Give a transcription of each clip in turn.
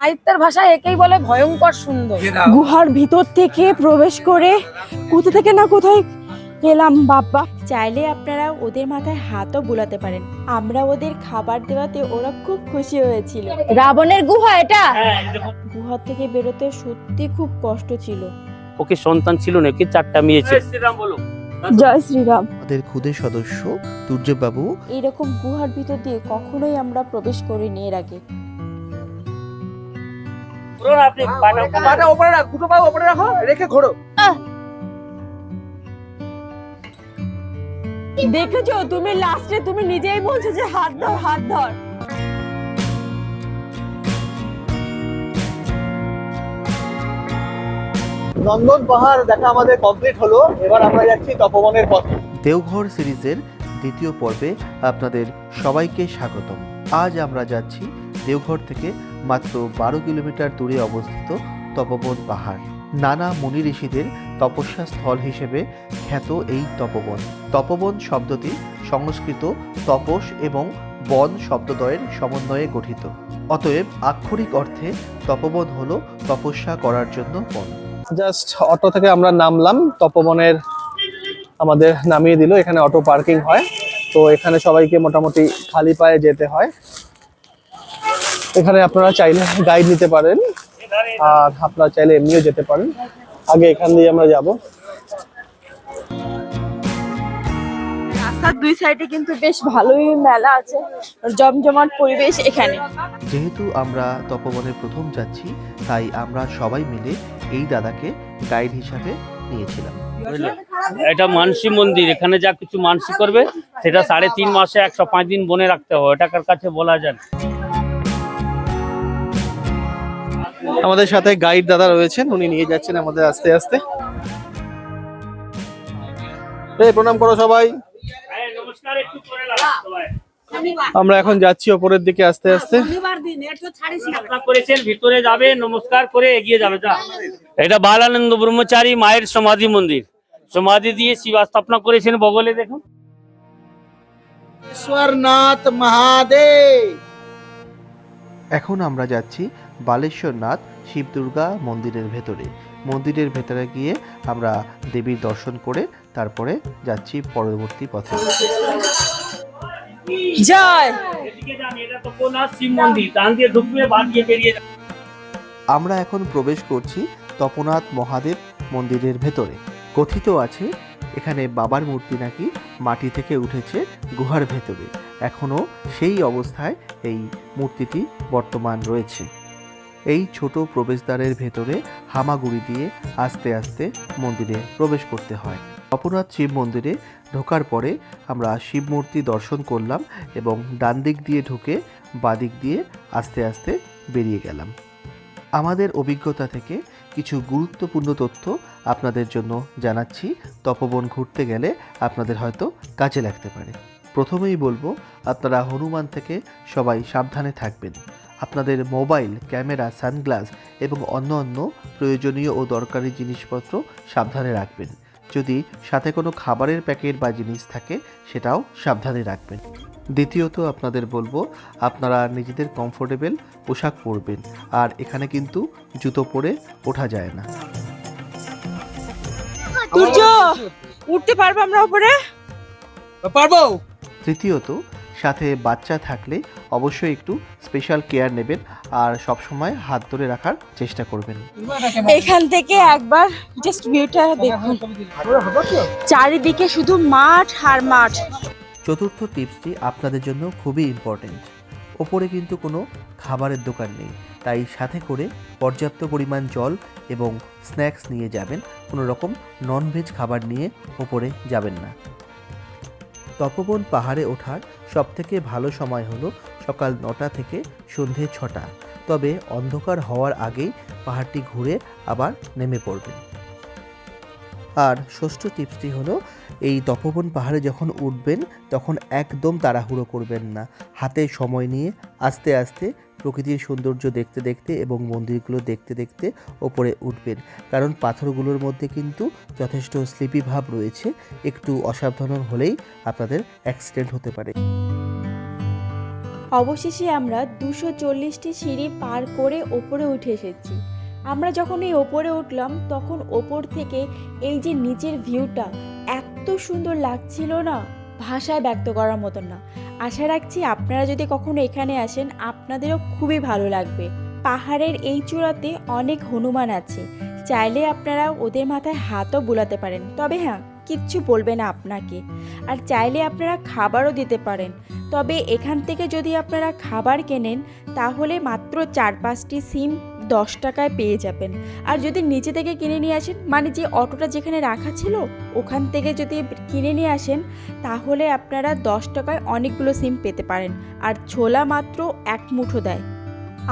সাহিত্যের ভাষায় একেই বলে ভয়ঙ্কর সুন্দর। গুহার ভিতর থেকে প্রবেশ করে কোথা থেকে না কোথায় গেলাম বাবা? চাইলে আপনারা ওদের মাথায় হাতও বুলাতে পারেন। আমরা ওদের খাবার দেওয়াতে ওরা খুব খুশি হয়েছিল। রাবণের গুহা এটা? গুহা থেকে বেরোতে সত্যি খুব কষ্ট ছিল। ওকে সন্তান ছিল না ওকে চারটা মেয়ে ছিল। জয় শ্রীরাম আমাদের খুদে সদস্য দুর্যোগবাবু। এইরকম গুহার ভিতর দিয়ে কখনোই আমরা প্রবেশ করিনি এর আগে। আপনি পাটা পাটা ওপরে রাখ দুটো পা ওপরে রাখো রেখে ঘোরো। দেখেছ তুমি লাস্টে তুমি নিজেই বলছো যে হাত ধর হাত ধর। নন্দন পাহাড় দেখা আমাদের কমপ্লিট হলো। এবার আমরা যাচ্ছি তপবনের পথে। দেওঘর সিরিজের দ্বিতীয় পর্বে আপনাদের সবাইকে স্বাগতম। আজ আমরা যাচ্ছি দেওঘর থেকে মাত্র বারো কিলোমিটার দূরে অবস্থিত তপবন পাহাড়। নানা মুনি ঋষিদের তপস্যা স্থল হিসেবে খ্যাত এই তপবন। তপবন শব্দটি সংস্কৃত তপস এবং বন শব্দদ্বয়ের সমন্বয়ে গঠিত। অতএব আক্ষরিক অর্থে তপবন হলো তপস্যা করার জন্য বন। জাস্ট অটো থেকে আমরা নামলাম, তপবনের আমাদের নামিয়ে দিল, এখানে অটো পার্কিং হয়। তো এখানে সবাইকে মোটামুটি খালি পায়ে যেতে হয়। এখানে আপনারা চাইলে গাইড নিতে পারেন আর আপনারা চাইলে এমনিও যেতে পারেন। আগে এখান দিয়ে আমরা যাব। রাস্তার দুই সাইডে কিন্তু বেশ ভালোই মেলা আছে জমজমাট পরিবেশ এখানে। যেহেতু আমরা তপবনে প্রথম যাচ্ছি তাই আমরা সবাই মিলে এই দাদাকে গাইড হিসাবে নিয়েছিলাম? এটা মানসী মন্দির এখানে যা কিছু মানসি করবে সেটা সাড়ে তিন মাসে একশো পাঁচ দিন বনে রাখতে হবে ওটাকার কাছে বলা যায় আমাদের সাথে গাইড দাদা রয়েছেন উনি নিয়ে যাচ্ছেন আমাদের আস্তে আস্তে। এই প্রণাম করো সবাই। আমরা এখন যাচ্ছি ওপরের দিকে আস্তে আস্তে। ভিতরে যাবে নমস্কার করে এগিয়ে যাবে যা এটা বালানন্দ ব্রহ্মচারী মায়ের সমাধি মন্দির। সমাধি দিয়ে শিব স্থাপনা করেছেন বগলে দেখুন। ঈশ্বরনাথ মহাদেব। এখন আমরা যাচ্ছি বালেশ্বরনাথ শিব দুর্গা মন্দিরের ভেতরে। মন্দিরের ভেতরে গিয়ে আমরা দেবীর দর্শন করে তারপরে যাচ্ছি পরবর্তী পথে। জয়! এদিকে যান, এটা তো কোনার শিব মন্দির ডান দিয়ে ঢুকবে বাদ দিয়ে বেরিয়ে যাবে। আমরা এখন প্রবেশ করছি তপনাথ মহাদেব মন্দিরের ভেতরে। কথিত আছে এখানে বাবার মূর্তি নাকি মাটি থেকে উঠেছে গুহার ভেতরে। এখনও সেই অবস্থায় এই মূর্তিটি বর্তমান রয়েছে। এই ছোট প্রবেশদ্বারের ভেতরে হামাগুড়ি দিয়ে আস্তে আস্তে মন্দিরে প্রবেশ করতে হয়। অপনাথ শিব মন্দিরে ঢোকার পরে আমরা শিব মূর্তি দর্শন করলাম এবং ডান দিক দিয়ে ঢুকে বাদিক দিয়ে আস্তে আস্তে বেরিয়ে গেলাম। আমাদের অভিজ্ঞতা থেকে কিছু গুরুত্বপূর্ণ তথ্য আপনাদের জন্য জানাচ্ছি। তপবন ঘুরতে গেলে আপনাদের হয়তো কাজে লাগতে পারে। প্রথমেই বলব, আপনারা হনুমান থেকে সবাই সাবধানে থাকবেন। আপনাদের মোবাইল ক্যামেরা সানগ্লাস এবং অন্য অন্য প্রয়োজনীয় ও দরকারি জিনিসপত্র সাবধানে রাখবেন। যদি সাথে কোনো খাবারের প্যাকেট বা জিনিস থাকে সেটাও সাবধানে রাখবেন। দ্বিতীয়ত আপনাদের বলব আপনারা নিজেদের কমফোর্টেবল পোশাক পরবেন আর এখানে কিন্তু জুতো পরে ওঠা যায় না। উঠতে পারব আমরা উপরে? পারব। তৃতীয়ত সাথে বাচ্চা থাকলে অবশ্যই একটু স্পেশাল কেয়ার নেবেন আর সবসময় হাত ধরে রাখার চেষ্টা করবেন। এখান থেকে একবার জাস্ট ভিউটা দেখুন। চারিদিকে শুধু মাঠ আর মাঠ। চতুর্থ টিপসটি আপনাদের জন্য খুবই ইম্পর্ট্যান্ট ওপরে কিন্তু কোনো খাবারের দোকান নেই তাই সাথে করে পর্যাপ্ত পরিমাণ জল এবং স্ন্যাক্স নিয়ে যাবেন। কোনো রকম ননভেজ খাবার নিয়ে ওপরে যাবেন না। তপবন পাহাড়ে ওঠার সবথেকে ভালো সময় হলো সকাল নটা থেকে সন্ধে ছটা। তবে অন্ধকার হওয়ার আগেই পাহাড়টি ঘুরে আবার নেমে পড়বেন আর ষষ্ঠ টিপসটি হলো, এই তপবন পাহাড়ে যখন উঠবেন, তখন একদম তাড়াহুড়ো করবেন না। হাতে সময় নিয়ে আস্তে আস্তে প্রকৃতির সৌন্দর্য দেখতে দেখতে এবং মন্দিরগুলো দেখতে দেখতে ওপরে উঠবেন। কারণ পাথরগুলোর মধ্যে কিন্তু যথেষ্ট স্লিপি ভাব রয়েছে। একটু অসাবধান হলেই আপনাদের অ্যাক্সিডেন্ট হতে পারে। অবশেষে আমরা দুশো চল্লিশটি সিঁড়ি পার করে ওপরে উঠে এসেছি। আমরা যখন এই ওপরে উঠলাম, তখন ওপর থেকে এই যে নিচের ভিউটা এত সুন্দর লাগছিল না। ভাষায় ব্যক্ত করার মতন না। আশা রাখছি আপনারা যদি কখনো এখানে আসেন, আপনাদেরও খুবই ভালো লাগবে। পাহাড়ের এই চূড়াতে অনেক হনুমান আছে। চাইলে আপনারা ওদের মাথায় হাতও বুলাতে পারেন। তবে হ্যাঁ কিচ্ছু বলবে না আপনাকে। আর চাইলে আপনারা খাবারও দিতে পারেন। তবে এখান থেকে যদি আপনারা খাবার কেনেন, তাহলে মাত্র চার পাঁচটি সিম দশ টাকায় পেয়ে যাবেন। আর যদি নিচে থেকে কিনে নিয়ে আসেন মানে যে অটোটা যেখানে রাখা ছিল, ওখান থেকে যদি কিনে নিয়ে আসেন, তাহলে আপনারা দশ টাকায় অনেকগুলো সিম পেতে পারেন। আর ছোলা মাত্র এক মুঠো দেয়।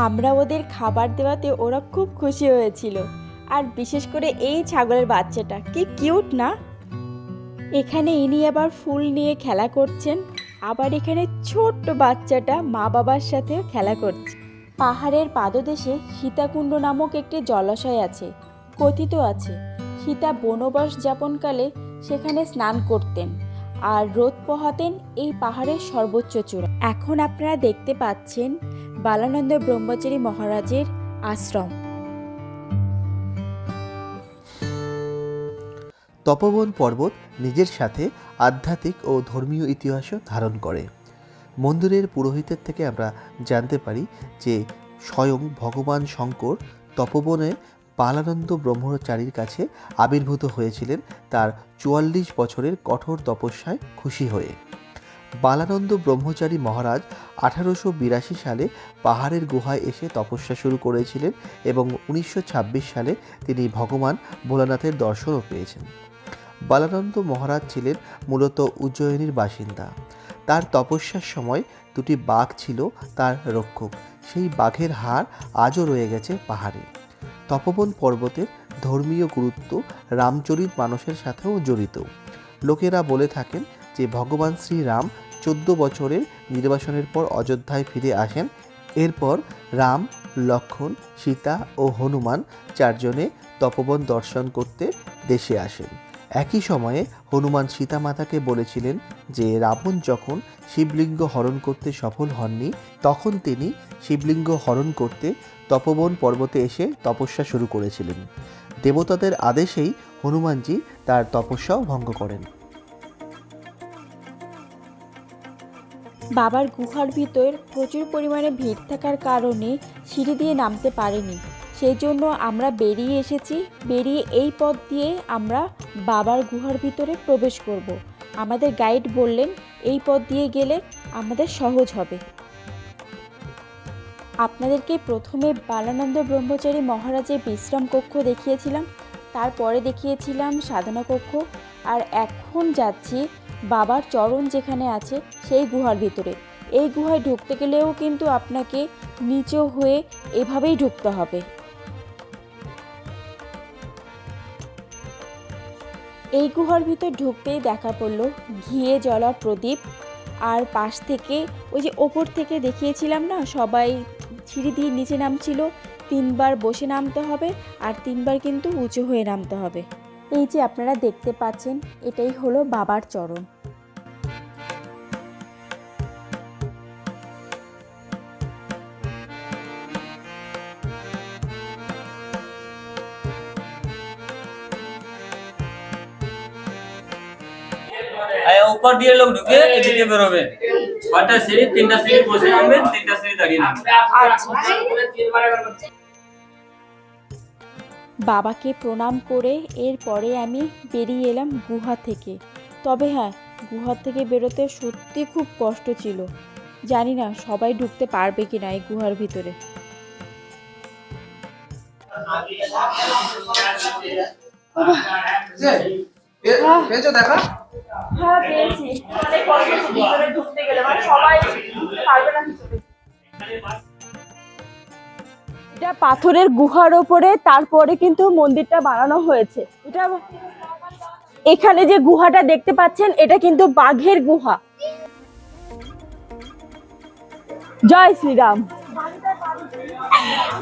আমরা ওদের খাবার দেওয়াতে ওরা খুব খুশি হয়েছিল। আর বিশেষ করে এই ছাগলের বাচ্চাটা, কি কিউট না? এখানে ইনি আবার ফুল নিয়ে খেলা করছেন, আবার এখানে ছোট্ট বাচ্চাটা মা বাবার সাথে খেলা করছে। পাহাড়ের পাদদেশে সীতাকুণ্ড নামক একটি জলাশয় আছে, কথিত আছে। সীতা বনবাস যাপনকালে সেখানে স্নান করতেন আর রোদ পোহাতেন এই পাহাড়ের সর্বোচ্চ চূড়া এখন আপনারা দেখতে পাচ্ছেন বালানন্দ ব্রহ্মচারী মহারাজের আশ্রম। তপবন পর্বত নিজের সাথে আধ্যাত্মিক ও ধর্মীয় ইতিহাসও ধারণ করে। মন্দিরের পুরোহিতের থেকে আমরা জানতে পারি যে স্বয়ং ভগবান শঙ্কর তপবনে পালানন্দ ব্রহ্মচারীর কাছে আবির্ভূত হয়েছিলেন তার চুয়াল্লিশ বছরের কঠোর তপস্যায় খুশি হয়ে। বালানন্দ ব্রহ্মচারী মহারাজ আঠারোশো বিরাশি সালে পাহাড়ের গুহায় এসে তপস্যা শুরু করেছিলেন এবং উনিশশো ছাব্বিশ সালে তিনি ভগবান ভোলানাথের দর্শনও পেয়েছেন। বালানন্দ মহারাজ ছিলেন মূলত উজ্জয়িনীর বাসিন্দা। তার তপস্যার সময় দুটি বাঘ ছিল তার রক্ষক। সেই বাঘের হাড় আজও রয়ে গেছে পাহাড়ে। তপবন পর্বতের ধর্মীয় গুরুত্ব রামচরিত মানুষের সাথেও জড়িত। লোকেরা বলে থাকেন যে ভগবান শ্রীরাম চোদ্দ বছরের নির্বাসনের পর অযোধ্যায় ফিরে আসেন। এরপর রাম, লক্ষণ, সীতা ও হনুমান চারজনে তপবন দর্শন করতে দেশে আসেন। একই সময়ে হনুমান সীতামাতাকে বলেছিলেন যে রাবণ যখন শিবলিঙ্গ হরণ করতে সফল হননি, তখন তিনি শিবলিঙ্গ হরণ করতে তপবন পর্বতে এসে তপস্যা শুরু করেছিলেন। দেবতাদের আদেশেই হনুমানজি তার তপস্যাও ভঙ্গ করেন। বাবার গুহার ভিতর প্রচুর পরিমাণে ভিড় থাকার কারণে সিঁড়ি দিয়ে নামতে পারিনি। সেই জন্য আমরা বেরিয়ে এসেছি। বেরিয়ে এই পথ দিয়ে আমরা বাবার গুহার ভিতরে প্রবেশ করব। আমাদের গাইড বললেন, এই পথ দিয়ে গেলে আমাদের সহজ হবে। আপনাদেরকে প্রথমে বালানন্দ ব্রহ্মচারী মহারাজের বিশ্রাম কক্ষ দেখিয়েছিলাম, তারপরে দেখিয়েছিলাম সাধনা কক্ষ, আর এখন যাচ্ছি বাবার চরণ যেখানে আছে সেই গুহার ভিতরে। এই গুহায় ঢুকতে গেলেও কিন্তু আপনাকে নিচু হয়ে এভাবেই ঢুকতে হবে। এই গুহার ভিতর ঢুকতেই দেখা পড়ল ঘিয়ে জলা প্রদীপ। আর পাশ থেকে, ওই যে ওপর থেকে দেখিয়েছিলাম না, সবাই সিঁড়ি দিয়ে নিচে নামছিল, তিনবার বসে নামতে হবে আর তিনবার কিন্তু উঁচু হয়ে নামতে হবে। এই যে আপনারা দেখতে পাচ্ছেন, এটাই হলো বাবার চরণ। উপর দিয়ে লোক ঢুকে এদিকে বেরোবে। ছয়টা সিঁড়ি তিনটা সিঁড়ি বসে নামবেন তিনটা সিঁড়ি দাঁড়িয়ে নামবেন বাবাকে প্রণাম করে এরপরে আমি বেরিয়ে এলাম গুহা থেকে। তবে হ্যাঁ গুহা থেকে বেরোতে সত্যি খুব কষ্ট ছিল। জানি না সবাই ঢুকতে পারবে কি না এই গুহার ভিতরে। হ্যাঁ পেয়েছি। অনেক কষ্ট ভিতরে ঢুকতে গেলে মানে সবাই পারবে না এটা পাথরের গুহার ওপরে তারপরে কিন্তু মন্দিরটা বানানো হয়েছে। এটা এখানে যে গুহাটা দেখতে পাচ্ছেন এটা কিন্তু বাঘের গুহা। জয় শ্রীরাম।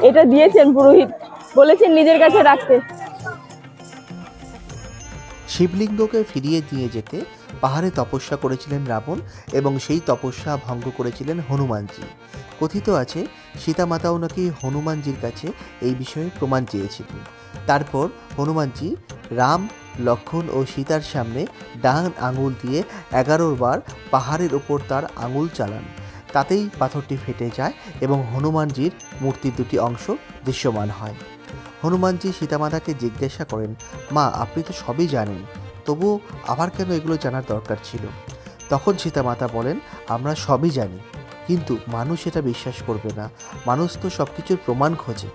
এটা দিয়েছেন পুরোহিত। বলেছেন নিজের কাছে রাখতে। শিবলিঙ্গকে ফিরিয়ে দিয়ে যেতে পাহাড়ে তপস্যা করেছিলেন রাবণ এবং সেই তপস্যা ভঙ্গ করেছিলেন হনুমানজি। কথিত আছে, সীতামাতাও নাকি হনুমানজির কাছে এই বিষয়ে প্রমাণ চেয়েছিলেন। তারপর হনুমানজি রাম, লক্ষণ ও সীতার সামনে ডান আঙুল দিয়ে এগারো বার পাহাড়ের ওপর তার আঙুল চালান। তাতেই পাথরটি ফেটে যায় এবং হনুমানজির মূর্তির দুটি অংশ দৃশ্যমান হয়। হনুমানজি সীতামাতাকে জিজ্ঞাসা করেন, মা, আপনি তো সবই জানেন। তবুও আবার কেন এগুলো জানার দরকার ছিল? তখন সীতামাতা বলেন আমরা সবই জানি কিন্তু মানুষ এটা বিশ্বাস করবে না। মানুষ তো সব কিছুর প্রমাণ খোঁজে।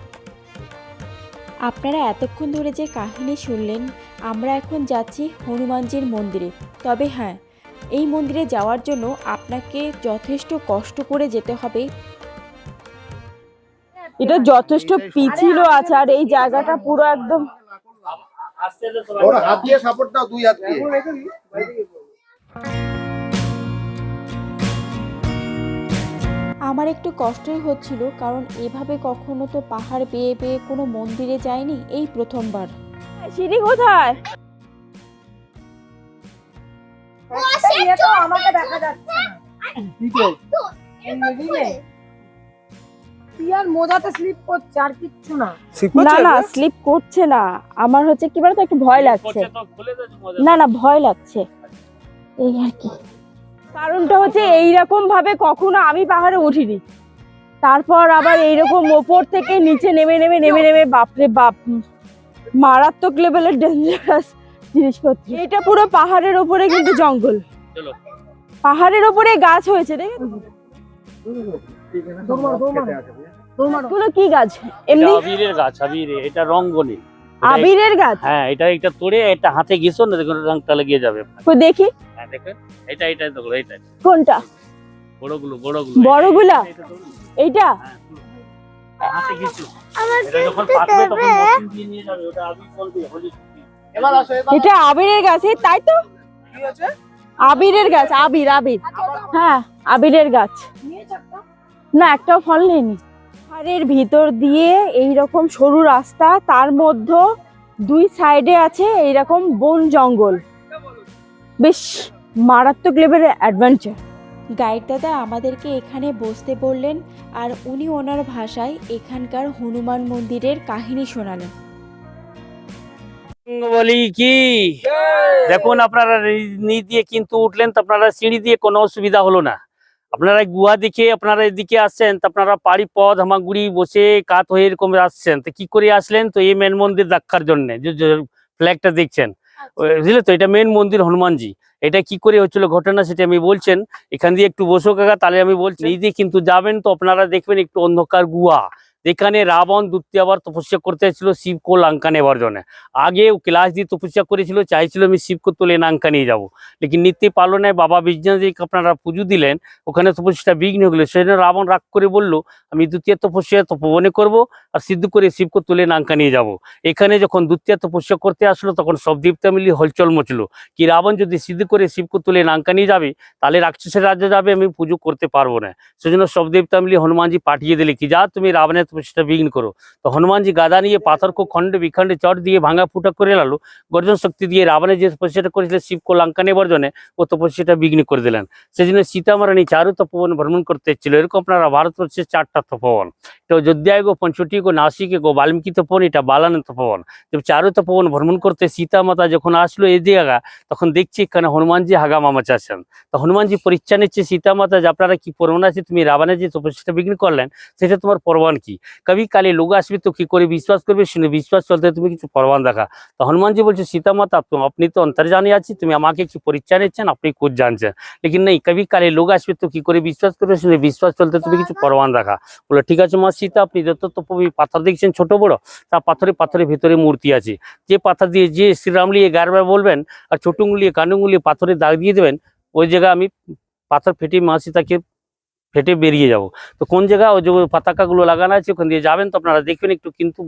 আপনারা এতক্ষণ ধরে যে কাহিনী শুনলেন আমরা এখন যাচ্ছি হনুমানজির মন্দিরে। তবে হ্যাঁ এই মন্দিরে যাওয়ার জন্য আপনাকে যথেষ্ট কষ্ট করে যেতে হবে। এটা যথেষ্ট পিছিল আছে আর এই জায়গাটা পুরো একদম। ওর হাত দিয়ে সাপোর্ট দাও দুই হাত দিয়ে। আমার একটু কষ্টই হচ্ছিল কারণ এভাবে কখনো তো পাহাড় বেয়ে বেয়ে কোনো মন্দিরে যায়নি এই প্রথমবার। সিঁড়ি কোথায়? আমাকে দেখা যাচ্ছে। তুই আর মোজাতে স্লিপ করছে আর কিচ্ছু না। না না স্লিপ করছে না। আমার হচ্ছে কি বলতো একটু ভয় লাগছে। না না ভয় লাগছে। এই আর কি। কারণটা হচ্ছে এইরকম ভাবে কখনো আমি পাহাড়ে উঠিনি। তারপর আবার এইরকম ওপর থেকে নিচে নেমে নেমে নেমে নেমে বাপরে বাপ। মারাত্মক লেভেলের ডেঞ্জারাস জিনিসপত্র। এটা পুরো পাহাড়ের ওপরে কিন্তু জঙ্গল। পাহাড়ের ওপরে গাছ হয়েছে মারো এগুলো কি গাছ? এমনি? আবিরের গাছ আবিরে। এটা রঙ্গনি আবিরের গাছ? হ্যাঁ এটা এটা তোড়ে এটা হাতে গেছো না দেখুন রংটা লেগে যাবে। কই দেখি। হ্যাঁ দেখেন। এটা এটা দেখো এটা কোনটা? বড়গুলো বড়গুলো। বড়গুলা? এইটা? হ্যাঁ, হাতে গেছো এটা যখন পাকবে তখন মশিন দিয়ে নিয়ে যাবে ওটা আবির বলবে হোলি এবার আসো এবার এটা আবিরের গাছ তাই তো? আবিরের গাছ আবির আবির। হ্যাঁ আবিরের গাছ। না একটাও ফল নেয়নি পাহাড়ের ভিতর দিয়ে এই রকম সরু রাস্তা তার মধ্যে দুই সাইডে আছে এইরকম বন জঙ্গল। বেশ মারাত্মক লেভেলের অ্যাডভেঞ্চার গাইড দাদা আমাদেরকে এখানে বসতে বললেন আর উনি ওনার ভাষায় এখানকার হনুমান মন্দিরের কাহিনী শোনালেন। বলি কি? দেখুন আপনারা নি দিয়ে কিন্তু উঠলেন তো আপনারা সিঁড়ি দিয়ে কোনো অসুবিধা হলো না। আপনারা গুহা দেখে আপনারা এদিকে আসছেন তো আপনারা পাড়ি পথ হামাগুড়ি বসে কাত হয়ে এরকম আসছেন। তো কি করে আসলেন? তো এই মেন মন্দির দেখার জন্য যে ফ্ল্যাগটা দেখছেন। বুঝলে তো এটা মেন মন্দির হনুমানজি। এটা কি করে হচ্ছিল ঘটনা সেটা আমি বলছেন। এখান দিয়ে একটু বসো কাকা তাহলে আমি বলছি এই দিয়ে কিন্তু যাবেন তো আপনারা দেখবেন একটু অন্ধকার গুহা। যেখানে রাবণ দ্বিতীয়বার তপস্যা করতে ছিল শিবকে লঙ্কা নেবার জন্য। আগে ও ক্লাস দিয়ে তপস্যা করেছিল, চাইছিল আমি শিবকে তুলে লঙ্কা নিয়ে যাব। লেকিন নিতে পারল না বাবা বিশ্বনাথকে আপনারা পুজো দিলেন, ওখানে তপস্যাটা বিঘ্ন হয়ে গেলো সেজন্য রাবণ রাগ করে বলল, আমি দ্বিতীয় তপস্যা তপবনে করব আর সিদ্ধ করে শিবকে তুলে লঙ্কা নিয়ে যাব। এখানে যখন দ্বিতীয় তপস্যা করতে আসলো, তখন সব দেবতা মিলি হলচল মচল। কি রাবণ যদি সিদ্ধ করে শিবকে তুলে লঙ্কা নিয়ে যাবে, তাহলে রাক্ষসের রাজ্যে যাবে, আমি পুজো করতে পারব না। সেজন্য সব দেবতা মিলে হনুমানজি পাঠিয়ে দিলে, কি যা, তুমি রাবণের তপস্যাটা বিঘ্ন করো। তো হনুমানজি গাদা নিয়ে পাথরকে খণ্ডে বিখণ্ডে চট দিয়ে ভাঙা ফুটা করে লালো গর্জন শক্তি দিয়ে রাবণের যে তপস্যাটা করেছিলেন শিবকে লঙ্কা নেবার জন্য ও তপস্যাটা বিঘ্ন করে দিলেন। সেজন্য সীতামারানী চারু তপবন ভ্রমণ করতে এসেছিল। এরকম আপনারা ভারতবর্ষের চারটা তপবন। এটা অযোধ্যায় গো পঞ্চটি গো নাসিকে গো বাল্মীকি তপবন এটা বালান তপবন তো চারু তপবন ভ্রমণ করতে সীতা মাতা যখন আসলো এই জায়গা তখন দেখছি এখানে হনুমানজি হাগা মামা চাচ্ছেন তো হনুমানজি পরীক্ষা নিচ্ছে সীতা মাতা যে আপনারা কি প্রমাণ আছে তুমি রাবণের যে তপস্যাটা বিঘ্ন করলেন সেটা তোমার প্রমাণ কি কবি কালে লোক আসবে তো কি করে বিশ্বাস করবে শুনে বিশ্বাস চলতে তুমি কিছু প্রমাণ দেখা তো হনুমানজি বলছে সীতা মাতা আপনি তো অন্তর্জানি আছি তুমি আমাকে কি পরীক্ষা নিচ্ছেন আপনি কুছ জানছেন লেকিন নেই কবি কালে লোক আসবে তো কি করে বিশ্বাস করবে শুনে বিশ্বাস চলতে তুমি কিছু প্রমাণ দেখা বলে ঠিক আছে মা সীতা আপনি যত পাথর দেখছেন ছোট বড়, তা পাথরে পাথরের ভিতরে মূর্তি আছে। যে পাথর দিয়ে যে শ্রীরাম লিয়ে গারবার বলবেন আর ছোট কানুঙ্গুলিয়ে পাথরে দাগ দিয়ে দেবেন, ওই জায়গায় আমি পাথর ফেটে মা সীতাকে ফেটে বেরিয়ে যাব। তো কোন জায়গা ওই যে পাতাকাগুলো লাগানো আছে ওখান দিয়ে যাবেন তো আপনারা দেখবেন একটু কিন্তু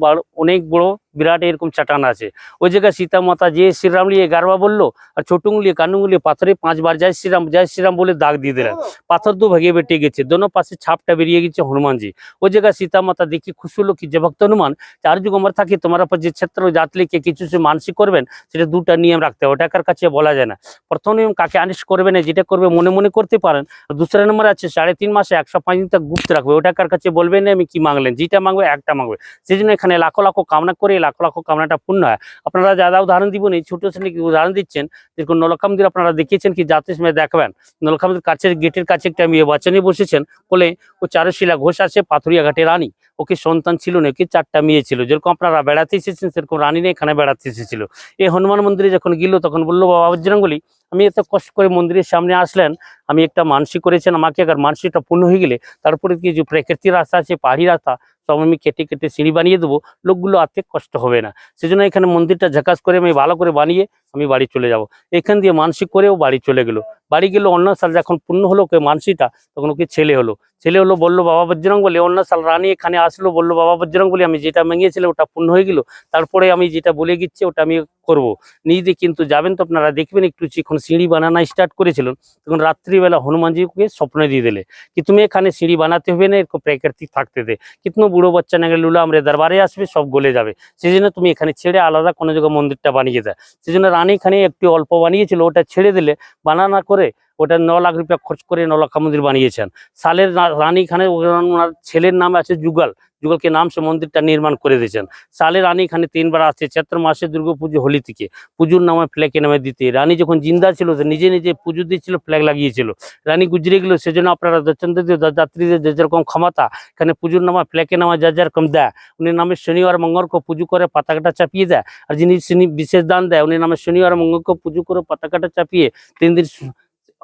অনেক বড় বিরাট এরকম চাটান আছে। ওই জায়গায় সীতা মাতা যে শ্রীরাম নিয়ে গারবা বলল আর ছোট কানু উঙ্গলি পাথরে পাঁচবার জয় শ্রীরাম জয় শ্রীরাম বলে দাগ দিয়ে দিলেন। পাথর দু ভাগে বেটে গেছে দোনো পাশে ছাপটা বেরিয়ে গেছে হনুমানজি। ওই জায়গায় সীতা মাতা দেখি খুশি হলো কি যে ভক্ত হনুমান চার যুগ আমার থাকে তোমার উপর যে ক্ষেত্র জাত লিখে কিছু সে মানসিক করবেন সেটা দুটা নিয়ম রাখতে হবে ওটাকার কাছে বলা যায় না। প্রথম নিয়ম কাকে আনিস করবে না যেটা করবে মনে মনে করতে পারেন। দুসরা নম্বর আছে সাড়ে তিন মাসে একশো পাঁচ দিন গুপ্ত রাখবে ওটা ওটাকার কাছে বলবেন না আমি কি মাংলেন যেটা মাংবে একটা মাংবে সেই জন্য এখানে লাখো লাখো কামনা করে লাখো লাখো কামনাটা পূর্ণ হয়। আপনারা যারা উদাহরণ দিব না ছোট শ্রেণি উদাহরণ দিচ্ছেন? যেরকম নলকামদের আপনারা দেখিয়েছেন কি যাতে সময় দেখবেন। নলকামদের কাছের গেটের কাছে একটা মেয়ে বাচ্চা বসেছেন। বলে ও চারুশিলা ঘোষ আছে, পাথুরিয়া ঘাটে রানী। ওকে সন্তান ছিল না ওকে চারটা মেয়ে ছিল। যেরকম আপনারা বেড়াতে এসেছেন, সেরকম রানী নিয়ে এখানে বেড়াতে এসেছিল। এই হনুমান মন্দিরে যখন গেল, তখন বলল, বাবা বজরঙ্গলি, আমি এত কষ্ট করে মন্দিরের সামনে আসলেন। আমি একটা মানসিক করেছেন। আমাকে আবার মানসিকটা পূর্ণ হয়ে গেলে, তারপরে কি যে প্রাকৃতিক রাস্তা আছে, পাহাড়ি রাস্তা সব আমি কেটে কেটে সিঁড়ি বানিয়ে দেবো, লোকগুলো আর্থিক কষ্ট হবে না। সেজন্য এখানে মন্দিরটা ঝাকাস করে আমি ভালো করে বানিয়ে আমি বাড়ি চলে যাব। এখান দিয়ে মানসিক করেও বাড়ি চলে গেল। বাড়ি গেলো অন্য সাল যখন পূর্ণ হলো ওকে মানসিটা, তখন ওকে ছেলে হলো। ছেলে হলো বলল, বাবা বজ্রং বলে। অন্য সাল রানী এখানে আসলো, বলল, বাবা বজ্রং বলে, আমি যেটা মেঙিয়েছিলাম ওটা পূর্ণ হয়ে গেল। তারপরে আমি যেটা বলে গেছি ওটা আমি করব। নিজে কিন্তু যাবেন তো আপনারা দেখবেন একটু যখন সিঁড়ি বানানো স্টার্ট করেছিলেন, তখন রাত্রিবেলা হনুমানজিকে স্বপ্নে দিয়ে দিলে, কি তুমি এখানে সিঁড়ি বানাতে হবে না? এরকম প্রাকৃতিক থাকতে দে। কিন্তু বুড়ো বাচ্চা না গেলে লুলা, আমরা দরবারে আসবে, সব গলে যাবে। সেই জন্য তুমি এখানে ছেড়ে আলাদা কোনো জায়গায় মন্দিরটা বানিয়ে দেয় সেই জন্য রানী এখানে একটু অল্প বানিয়েছিল ওটা ছেড়ে দিলে বানানা করে ওটা ন লাখ রুপিয়া খরচ করে নলক্ষা মন্দির বানিয়েছেন। সালের রা- রানী এখানে ওনার ছেলের নাম আছে যুগল। যুগলকে নাম সে মন্দিরটা নির্মাণ করে দিয়েছেন। সালে রানী এখানে তিনবার আসছে, চৈত্র মাসে দুর্গা পুজো হোলি থেকে পুজোর নামে ফ্ল্যাগের নামে দিতে। রানী যখন জিন্দা ছিল নিজে নিজে পুজো দিয়েছিল, ফ্ল্যাগ লাগিয়েছিল। রানী গুজরে গেল, সেজন্য আপনারা দর্শনদের যাত্রীদের যে যেরকম ক্ষমতা, এখানে পুজোর নামা ফ্ল্যাগের নামা যা যেরকম দেয়। উনি নামে শনিবার মঙ্গলকে পুজো করে পতাকাটা চাপিয়ে দেয়। আর যিনি বিশেষ দান দেয়, উনি নামে শনিবার মঙ্গলকে পুজো করে পতাকাটা চাপিয়ে তিন দিন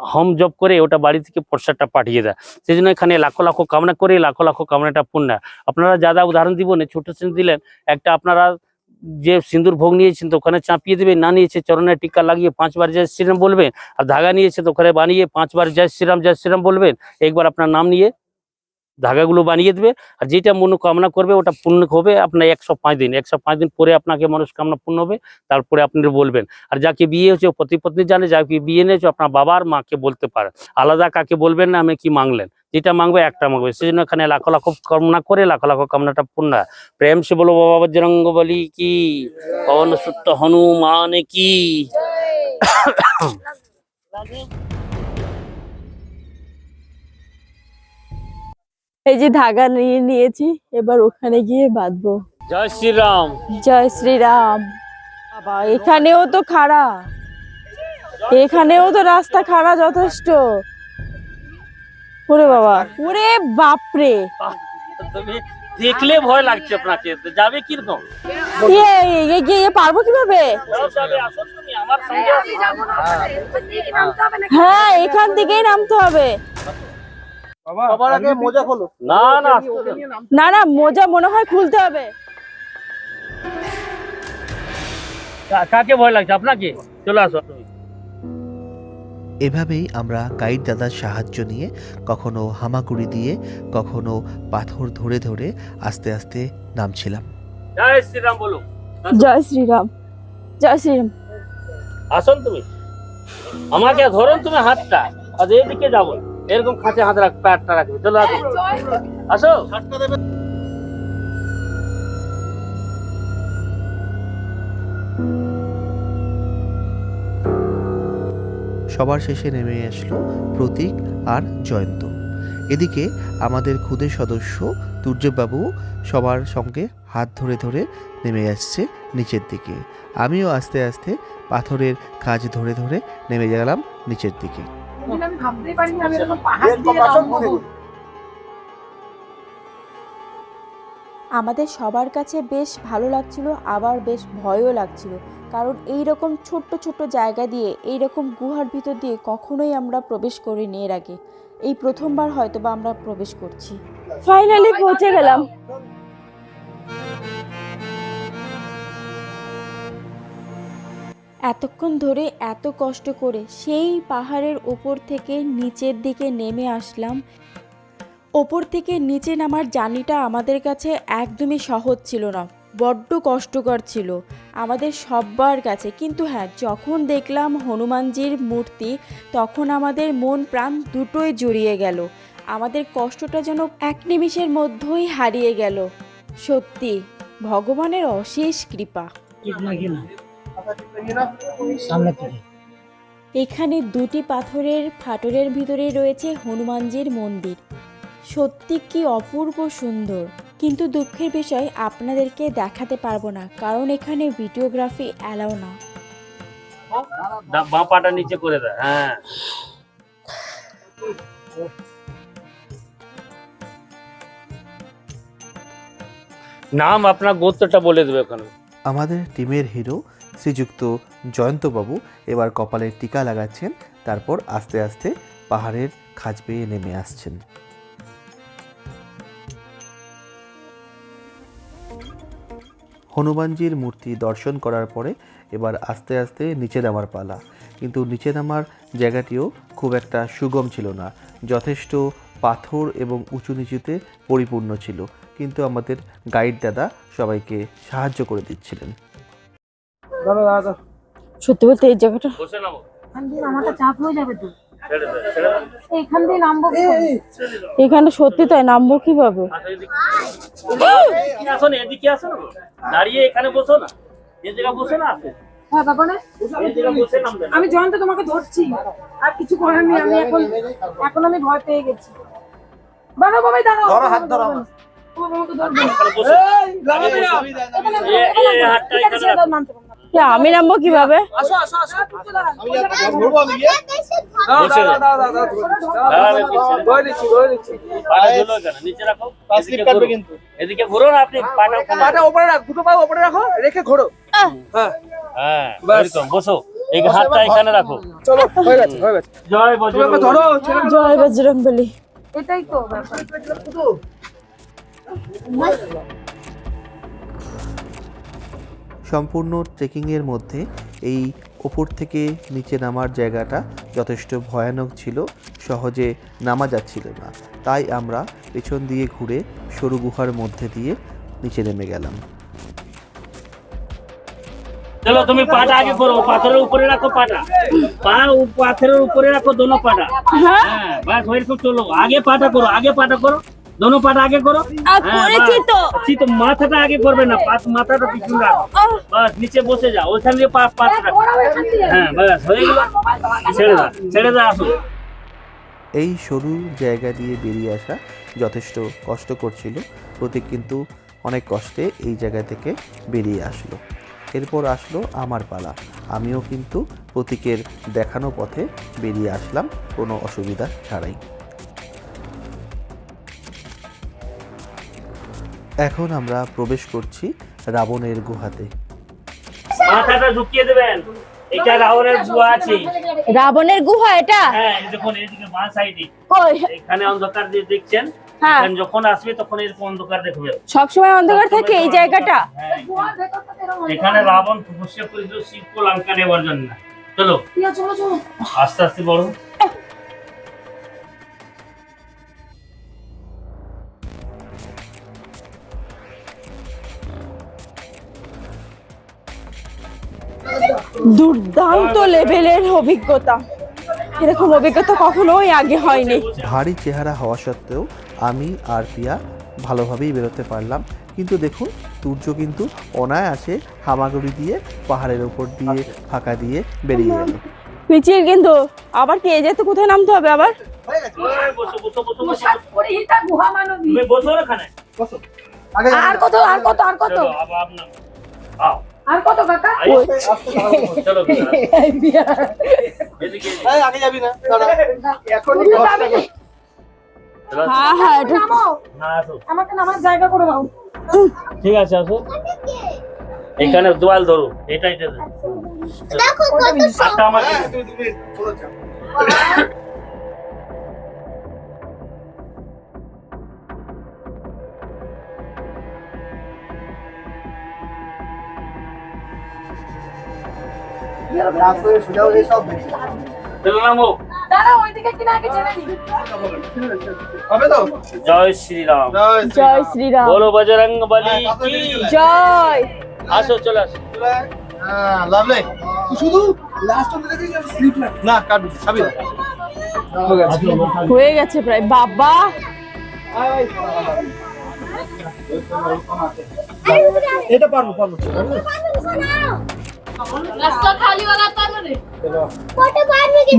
হোম জব করে ওটা বাড়ি থেকে প্রসাদটা পাঠিয়ে দেয় সেই জন্য এখানে লাখো লাখো কামনা করে লাখো লাখো কামনাটা পূর্ণ আপনারা আপনারা যা উদাহরণ না ছোট শ্রেণি দিলেন একটা আপনারা যে সিন্দুর ভোগ নিয়েছেন তো ওখানে চাপিয়ে দেবে না নিয়েছে চরণের টিকা লাগিয়ে পাঁচবার জয় শ্রীরাম বলবেন আর ধাগা নিয়েছে তো ওখানে বানিয়ে পাঁচবার জয় শ্রীরাম জয় শ্রীরাম বলবেন একবার আপনার নাম নিয়ে ধাগাগুলো বানিয়ে দেবে আর যেটা মনোকামনা করবে ওটা পূর্ণ হবে আপনার একশো পাঁচ দিন। একশো পাঁচ দিন পরে আপনাকে মনস্কামনা পূর্ণ হবে তারপরে আপনি বলবেন। আর যাকে বিয়ে হয়েছে পতি পত্নী জানে যাকে বিয়ে নিয়েছে আপনার বাবার মাকে বলতে পারে। আলাদা কাকে বলবেন না আমি কি মাংলেন? যেটা মাংবে একটা মাংবে। সেই জন্য এখানে লাখো লাখো কামনা করে লাখো লাখো কামনাটা পূর্ণ। প্রেম সে বলো বাবা বজরঙ্গ বলি কি? পবন সুত্ত হনুমান কি? এই যে ধাগা নিয়ে নিয়েছি এবার ওখানে গিয়ে বাঁধবো। জয় শ্রীরাম। জয় শ্রীরাম। বাবা এখানেও তো খাড়া। এখানেও তো রাস্তা খাড়া যথেষ্ট। ওরে বাবা ওরে বাপরে। তুমি দেখলে ভয় লাগছে আপনাকে যাবে কীরকম? গিয়ে পারব কীভাবে? যাবে আসো তুমি আমার সঙ্গে হ্যাঁ এখান থেকেই নামতে হবে। না না না না মোজা মনে হয় খুলতে হবে। কাকে ভয় লাগছে? আপনাকে? চলে আসো। এভাবেই আমরা গাইড দাদার সাহায্য নিয়ে কখনো হামাগুড়ি দিয়ে কখনো পাথর ধরে ধরে আস্তে আস্তে নামছিলাম। জয় শ্রীরাম বলো। জয় শ্রীরাম। জয় শ্রীরাম। আসুন তুমি। আমাকে ধরুন তুমি হাতটা আর এইদিকে যাব এরকম খাঁচে হাত রাখ প্যারটা রাখবে চলো আসো। আসো। সবার শেষে নেমে আসলো প্রতীক আর জয়ন্ত। এদিকে আমাদের খুদে সদস্য দুর্যোগবাবু সবার সঙ্গে হাত ধরে ধরে নেমে আসছে নিচের দিকে। আমিও আস্তে আস্তে পাথরের কাজ ধরে ধরে নেমে গেলাম নিচের দিকে। আমি ভাবতেই পারিনি আমি এরকম পাহাড় দিয়ে আমাদের সবার কাছে বেশ ভালো লাগছিল আবার বেশ ভয়ও লাগছিল। কারণ এই রকম ছোট্ট ছোট্ট জায়গা দিয়ে এই রকম গুহার ভিতর দিয়ে কখনোই আমরা প্রবেশ করিনি এর আগে। এই প্রথমবার হয়তো বা আমরা প্রবেশ করছি। ফাইনালি পৌঁছে গেলাম। এতক্ষণ ধরে এত কষ্ট করে সেই পাহাড়ের ওপর থেকে নিচের দিকে নেমে আসলাম। ওপর থেকে নিচে নামার জার্নিটা আমাদের কাছে একদমই সহজ ছিল না, বড্ড কষ্টকর ছিল, আমাদের সব্বার কাছে। কিন্তু হ্যাঁ যখন দেখলাম হনুমানজির মূর্তি, তখন আমাদের মন প্রাণ দুটোই জড়িয়ে গেল। আমাদের কষ্টটা যেন এক নিমিষের মধ্যেই হারিয়ে গেল। সত্যি, ভগবানের অশেষ কৃপা। এখানে দুটি পাথরের ফাটলের ভিতরে রয়েছে হনুমানজির মন্দির। সত্যি কি অপূর্ব সুন্দর। কিন্তু দুঃখের বিষয় আপনাদেরকে দেখাতে পারব না কারণ এখানে ভিডিওগ্রাফি অ্যালাও না। বাঁ পাটা নিচে করে দেয় হ্যাঁ। নাম আপনার গোত্রটা বলে দেবে ওখানে। আমাদের টিমের হিরো শ্রীযুক্ত জয়ন্তবাবু এবার কপালে টিকা লাগাচ্ছেন, তারপর আস্তে আস্তে পাহাড়ের খাঁজ পেয়ে নেমে আসছেন। হনুমানজির মূর্তি দর্শন করার পরে এবার আস্তে আস্তে নিচে নামার পালা। কিন্তু নিচে নামার জায়গাটিও খুব একটা সুগম ছিল না। যথেষ্ট পাথর এবং উঁচু নিচুতে পরিপূর্ণ ছিল। কিন্তু আমাদের গাইড দাদা সবাইকে সাহায্য করে দিচ্ছিলেন। সত্যি বলতে এই জায়গাটা বসে এখান হয়ে সত্যি তাই নামবো কীভাবে দাঁড়িয়ে এখানে না এই জায়গা না হ্যাঁ বাবা না। আমি জয়ন্ত তোমাকে ধরছি আর কিছু করার নেই আমি এখন এখন আমি ভয় পেয়ে গেছি বাবা বাবাই দাঁড়াও ধরো, হাত ধরো আমার। আমি নামবো কীভাবে? এদিকে ঘুরো। না আপনি পাটা ওখানে উপরে রাখ দুটো পা উপরে রাখো রেখে ঘোরো। হ্যাঁ। এরকম বসো। এই হাতটা এখানে রাখো। চলো হয়ে গেছে হয়ে গেছে। জয় বজরং ধরো জয় বজরং বলি এটাই তো ব্যাপার। সম্পূর্ণ ট্রেকিংয়ের মধ্যে এই ওপর থেকে নিচে নামার জায়গাটা যথেষ্ট ভয়ানক ছিল সহজে নামা যাচ্ছিল না। তাই আমরা পেছন দিয়ে ঘুরে সরু গুহার মধ্যে দিয়ে নিচে নেমে গেলাম। চলো তুমি পাটা আগে করো পাথরের উপরে রাখো পাটা। পা পাথরের উপরে রাখো দোনো পাটা। হ্যাঁ বাস ওইরকম চলো। আগে পাটা করো আগে পাটা করো। দোনো পাটা আগে করো। হ্যাঁ, করেছি তো। আচ্ছা, তো মাথাটা আগে করবে না পাত মাথাটা পিছন রাখো। বাস নিচে বসে যাও ওইখান দিয়ে পা পাত রাখো। ওরাও এখান দিয়ে হ্যাঁ বাস হয়ে গেল। ছেড়ে দাও ছেড়ে দাও আসো। এই সরু জায়গা দিয়ে বেরিয়ে আসা যথেষ্ট কষ্ট ছিল প্রতীক কিন্তু অনেক কষ্টে এই জায়গা থেকে বেরিয়ে আসলো। এরপর আসলো আমার পালা। আমিও কিন্তু প্রতীকের দেখানো পথে বেরিয়ে আসলাম কোনো অসুবিধা ছাড়াই। এখন আমরা প্রবেশ করছি রাবণের গুহাতে। মাথাটা ঢুকিয়ে দেবেন। এটা রাহুলের বুয়া আছে। রাবণের গুহা এটা? হ্যাঁ দেখুন বাঁ সাইডে। ওই এখানে অন্ধকার দিয়ে দেখছেন? হ্যাঁ। যখন আসবে তখন এরকম অন্ধকার দেখবে। সবসময় অন্ধকার থাকে এই জায়গাটা? হ্যাঁ, এখানে রাবণ তপস্যা করেছিল শিবকে লঙ্কা নেওয়ার জন্য চলো। চলো চলো। আস্তে আস্তে বড়। দুর্দান্ত লেভেলের অভিজ্ঞতা। এরকম অভিজ্ঞতা কখনোই আগে হয়নি। ভারী চেহারা হওয়া সত্ত্বেও আমি আর প্রিয়া ভালোভাবেই বেরোতে পারলাম। কিন্তু দেখুন সূর্য কিন্তু অনায়াসে হামাগুড়ি দিয়ে পাহাড়ের ওপর দিয়ে ফাঁকা দিয়ে বেরিয়ে গেল। পিছিয়ে কিন্তু আবার কে যেতে কোথায় নামতে হবে আবার? ওই, বসো বসো বসো। বসো মশাজ করে এটা গুহা মানবী তুমি বসো না এখানে আগে আর কত? আর কত আর কত আর কত কাকা? আগে যাবি না? হ্যাঁ হ্যাঁ আমাকে নামার জায়গা করে দাও। ঠিক আছে আসো। এখানে দোয়াল ধরো। এটা এটা ধরো। আমাকে জয় শ্রীরাম। জয় শ্রীরাম। বলো বজরঙ্গ বলি হ্যাঁ। জয়। আসো চলে আসো। হ্যাঁ লাভলে শুধু লাস্ট অব্দি দেখি স্লিপ না। না কাটবি খাবি হয়ে গেছে। প্রায়। বাবা। এটা পারব পারব।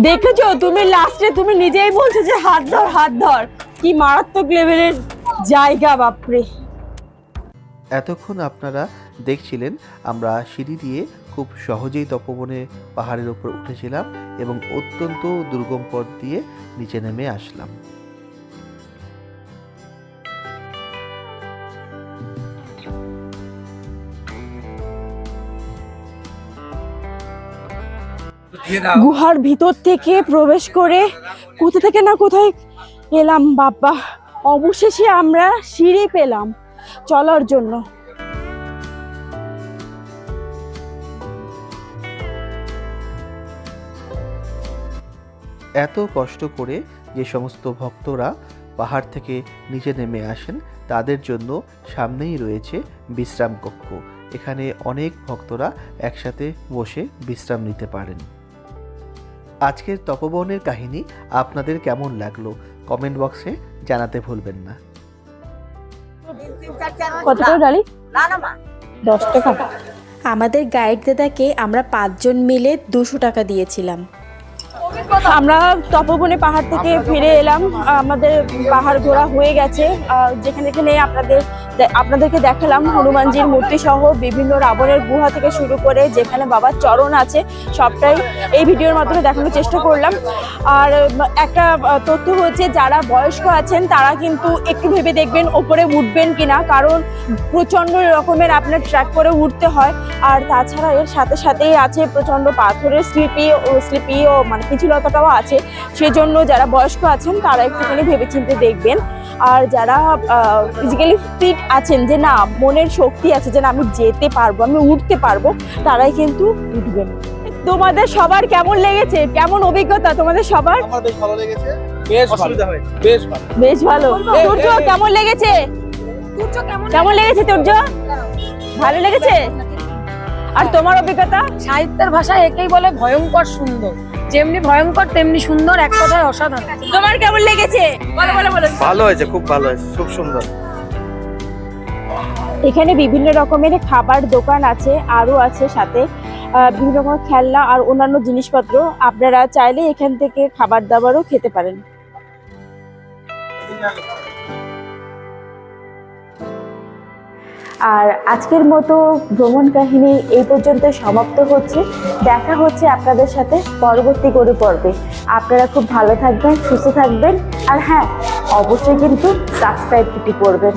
দেখেছ? তুমি লাস্টে তুমি নিজেই বলছো যে হাত ধর হাত ধর। কি মারাত্মক লেভেলের জায়গা বাপরে। এতক্ষণ আপনারা দেখছিলেন আমরা সিঁড়ি দিয়ে খুব সহজেই তপবনে পাহাড়ের ওপর উঠেছিলাম এবং অত্যন্ত দুর্গম পথ দিয়ে নিচে নেমে আসলাম। গুহার ভিতর থেকে প্রবেশ করে কোথা থেকে না কোথায় এলাম বাবা অবশেষে আমরা সিঁড়ি পেলাম চলার জন্য। এত কষ্ট করে যে সমস্ত ভক্তরা পাহাড় থেকে নিচে নেমে আসেন তাদের জন্য সামনেই রয়েছে বিশ্রাম কক্ষ। এখানে অনেক ভক্তরা একসাথে বসে বিশ্রাম নিতে পারেন। আজকের তপবনের কাহিনী আপনাদের কেমন লাগল? কমেন্ট বক্সে জানাতে ভুলবেন না। কত করে ডালি? দশ টাকা। আমাদের গাইড দাদাকে আমরা পাঁচজন মিলে দুশো টাকা দিয়েছিলাম। আমরা তপবনে পাহাড় থেকে ফিরে এলাম। আমাদের পাহাড় ঘোরা হয়ে গেছে। আহ, যেখানে যেখানে আপনাদের আপনাদেরকে দেখালাম হনুমানজির মূর্তি সহ বিভিন্ন রাবণের গুহা থেকে শুরু করে যেখানে বাবার চরণ আছে, সবটাই এই ভিডিওর মাধ্যমে দেখানোর চেষ্টা করলাম। আর একটা তথ্য হচ্ছে যারা বয়স্ক আছেন, তারা কিন্তু একটু ভেবে দেখবেন ওপরে উঠবেন কিনা, কারণ প্রচণ্ড রকমের আপনার ট্র্যাক করে উঠতে হয়। আর তাছাড়া এর সাথে সাথেই আছে প্রচণ্ড পাথরের স্লিপি ও স্লিপি ও মানে পিছলতাটাও আছে। সেজন্য যারা বয়স্ক আছেন, তারা একটুখানি ভেবেচিন্তে দেখবেন। আর যারা ফিজিক্যালি ফিট আছেন যে না মনের শক্তি আছে যে না আমি যেতে পারব আমি উঠতে পারব তারাই কিন্তু উঠবেন। তোমাদের সবার কেমন লেগেছে? কেমন অভিজ্ঞতা তোমাদের সবার? বেশ ভালো লেগেছে। বেশ ভালো। বেশ কেমন লেগেছে? কেমন কেমন লেগেছে? তুর্য ভালো লেগেছে? আর তোমার অভিজ্ঞতা? সাহিত্যের ভাষায় একেই বলে ভয়ঙ্কর সুন্দর। যেমনি ভয়ঙ্কর তেমনি সুন্দর এক কথায় অসাধারণ। তোমার কেমন লেগেছে? বলো বলো বলো। ভালো হয়েছে খুব ভালো হয়েছে খুব সুন্দর। এখানে বিভিন্ন রকমের খাবার দোকান আছে আরও আছে সাথে। বিভিন্ন রকমের খেলনা আর অন্যান্য জিনিসপত্র। আপনারা চাইলে এখান থেকে খাবার দাবারও খেতে পারেন। আর আজকের মতো ভ্রমণ কাহিনী এই পর্যন্ত সমাপ্ত হচ্ছে। দেখা হচ্ছে আপনাদের সাথে পরবর্তী গরু পর্বে। আপনারা খুব ভালো থাকবেন, সুস্থ থাকবেন। আর হ্যাঁ অবশ্যই কিন্তু সাবস্ক্রাইব করবেন।